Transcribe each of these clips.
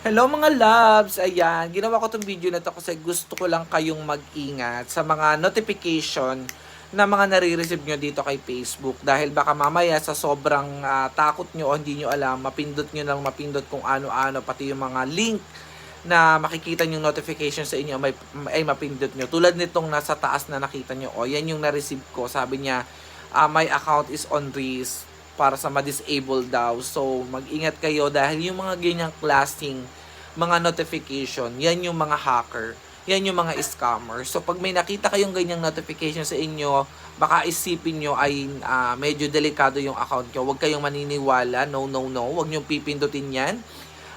Hello mga loves! Ayan, ginawa ko tong video na to kasi gusto ko lang kayong mag-ingat sa mga notification na mga nare-receive nyo dito kay Facebook. Dahil baka mamaya sa sobrang ah, takot nyo o hindi nyo alam, mapindot nyo lang mapindot kung ano-ano, pati yung mga link na makikita yung notification sa inyo may, ay mapindot nyo. Tulad nitong nasa taas na nakita nyo, o yan yung na-receive ko. Sabi niya, ah, my account is on risk para sa ma-disable daw. So, mag-ingat kayo dahil yung mga ganyang klaseng mga notification, yan yung mga hacker. Yan yung mga scammer. So, pag may nakita kayong ganyang notification sa inyo, baka isipin nyo ay ah, medyo delikado yung account nyo. Huwag kayong maniniwala. No, no, no. Huwag nyo pipindutin yan.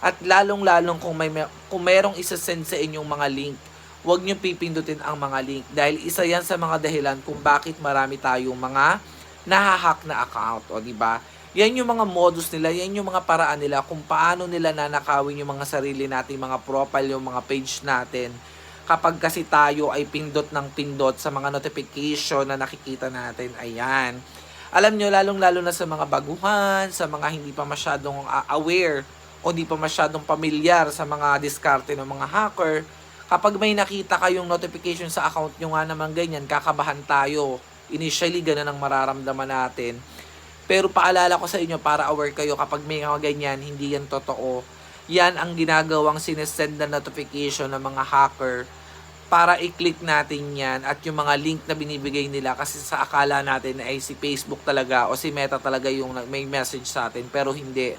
At lalong-lalong kung may kung merong isa-send sa inyong mga link, huwag nyo pipindutin ang mga link dahil isa yan sa mga dahilan kung bakit marami tayong mga nahahack na account, o di ba? Yan yung mga modus nila, yan yung mga paraan nila kung paano nila nanakawin yung mga sarili nating mga profile, yung mga page natin. Kapag kasi tayo ay pindot ng pindot sa mga notification na nakikita natin, ayan. Alam nyo, lalong-lalo na sa mga baguhan, sa mga hindi pa masyadong ah, aware o hindi pa masyadong pamilyar sa mga diskarte ng mga hacker, kapag may nakita kayong notification sa account nyo nga naman ganyan, kakabahan tayo. Initially, ganun ang mararamdaman natin. Pero paalala ko sa inyo para aware kayo kapag may mga ganyan, hindi yan totoo. Yan ang ginagawang sinesend na notification ng mga hacker para i-click natin yan at yung mga link na binibigay nila kasi sa akala natin ay si Facebook talaga o si Meta talaga yung may message sa atin pero hindi.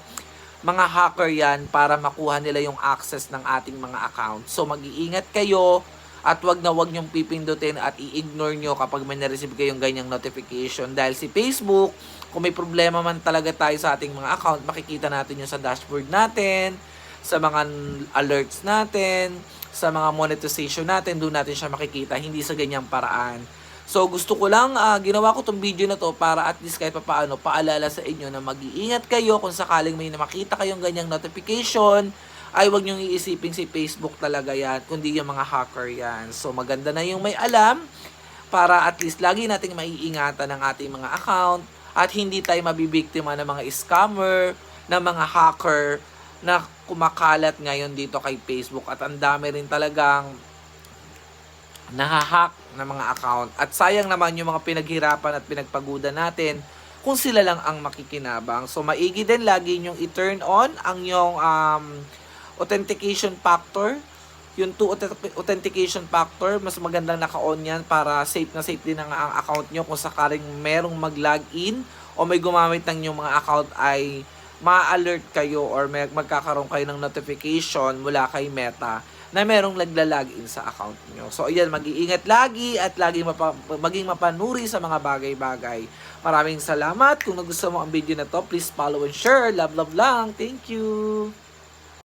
Mga hacker yan para makuha nila yung access ng ating mga account. So mag-iingat kayo at wag na wag niyong pipindutin at i-ignore nyo kapag may na-receive kayong ganyang notification. Dahil si Facebook, kung may problema man talaga tayo sa ating mga account, makikita natin yun sa dashboard natin, sa mga alerts natin, sa mga monetization natin, doon natin siya makikita, hindi sa ganyang paraan. So gusto ko lang, ah, ginawa ko tong video na to para at least kahit papaano, paalala sa inyo na mag-iingat kayo kung sakaling may makita kayong ganyang notification, ay wag niyong iisipin si Facebook talaga yan, kundi yung mga hacker yan. So maganda na yung may alam para at least lagi nating maiingatan ang ating mga account at hindi tayo mabibiktima ng mga scammer, ng mga hacker na kumakalat ngayon dito kay Facebook at ang dami rin talagang nahahack ng mga account. At sayang naman yung mga pinaghirapan at pinagpaguda natin kung sila lang ang makikinabang. So maigi din lagi yung i-turn on ang yung um, authentication factor. Yung two auth- authentication factor, mas magandang naka-on yan para safe na safe din ang account nyo kung sakaling merong mag-login o may gumamit ng yung mga account ay ma-alert kayo or may magkakaroon kayo ng notification mula kay Meta na merong nagla-login sa account nyo. So, ayan, mag-iingat lagi at lagi mapa, maging mapanuri sa mga bagay-bagay. Maraming salamat. Kung nagustuhan mo ang video na to, please follow and share. Love, love lang. Thank you.